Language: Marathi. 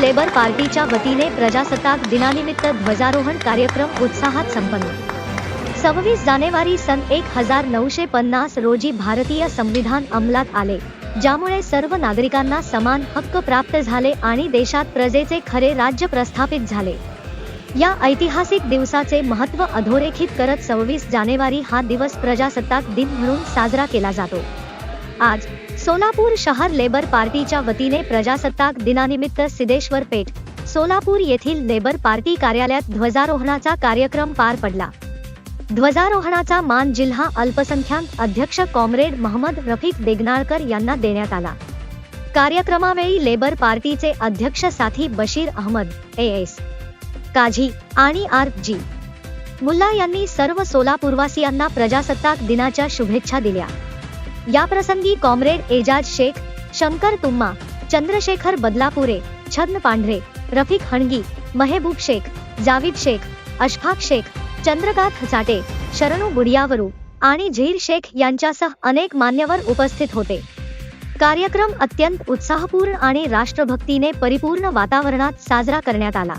लेबर पार्टीच्या वतीने प्रजासत्ताक दिनानिमित्त ध्वजारोहण कार्यक्रम उत्साहात संपन्न. सव्वीस जानेवारी सन एक हजार नऊशे पन्नास रोजी भारतीय संविधान अंमलात आले ज्यामुळे सर्व नागरिकांना समान हक्क प्राप्त झाले आणि देशात प्रजेचे खरे राज्य प्रस्थापित झाले. या ऐतिहासिक दिवसाचे महत्त्व अधोरेखित करत सव्वीस जानेवारी हा दिवस प्रजासत्ताक दिन म्हणून साजरा केला जातो. आज सोलापूर शहर लेबर पार्टीच्या वतीने प्रजासत्ताक दिनानिमित्त सिद्धेश्वर पेठ सोलापूर येथील लेबर पार्टी कार्यालयात ध्वजारोहणाचा कार्यक्रम पार पडला. ध्वजारोहणाचा मान जिल्हा अल्पसंख्याक अध्यक्ष कॉम्रेड महम्मद रफिक देगनाळकर यांना देण्यात आला. कार्यक्रमावेळी लेबर पार्टीचे अध्यक्ष साथी बशीर अहमद ए एस काझी आणि आर. जी. मुल्ला यांनी सर्व सोलापूरवासियांना प्रजासत्ताक दिनाच्या शुभेच्छा दिल्या. याप्रसंगी कॉम्रेड एजाज शेख शंकर तुम्मा चंद्रशेखर बदलापुरे छद्म पांढरे रफिक हणगी मेहबूब शेख जावीद शेख अशफाक शेख चंद्रकांत चाटे शरणू बुडियावरू आणि झीर शेख यांच्यासह अनेक मान्यवर उपस्थित होते. कार्यक्रम अत्यंत उत्साहपूर्ण आणि राष्ट्रभक्तीने परिपूर्ण वातावरणात साजरा करण्यात आला.